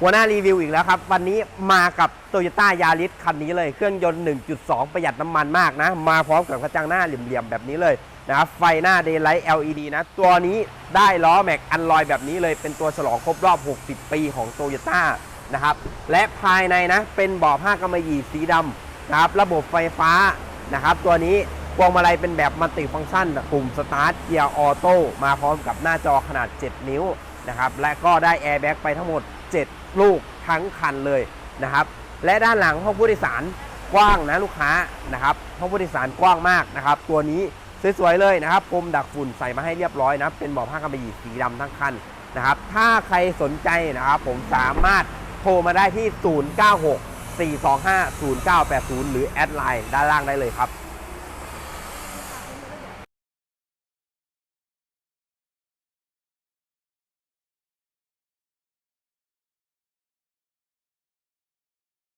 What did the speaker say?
หัวหน้ารีวิวอีกแล้วครับ วันนี้มากับ Toyota Yaris คันนี้เลย เครื่องยนต์ 1.2 ประหยัดน้ำมันมากนะ มาพร้อมกับกระจังหน้าเหลี่ยมๆ แบบนี้เลยนะครับไฟหน้า Daylight LED นะ ตัวนี้ได้ล้อแม็กอันลอยแบบนี้เลย เป็นตัวฉลองครบรอบ 60 ปีของ Toyota นะครับ และภายในนะ เป็นเบาะผ้ากำมะหยี่สีดำนะครับ ระบบไฟฟ้านะครับ ตัวนี้พวงมาลัยเป็นแบบมัลติฟังก์ชันปุ่มสตาร์ทเกียร์ออโต้มาพร้อมกับหน้าจอขนาด 7 นิ้วนะครับ และก็ได้แอร์แบ็กไปทั้งหมด 7 ลูกทั้งคันเลยนะครับ และด้านหลังห้องผู้โดยสารกว้างนะลูกค้านะครับห้องผู้โดยสารกว้างมากนะครับ ตัวนี้สวยๆเลยนะครับพรมดักฝุ่นใส่มาให้เรียบร้อยนะเป็นเบาะผ้ากำมะหยี่สีดำทั้งคันนะครับ ถ้าใครสนใจนะครับ ผมสามารถโทรมาได้ที่ 096 425 0980 หรือแอดไลน์ด้านล่างได้เลยครับ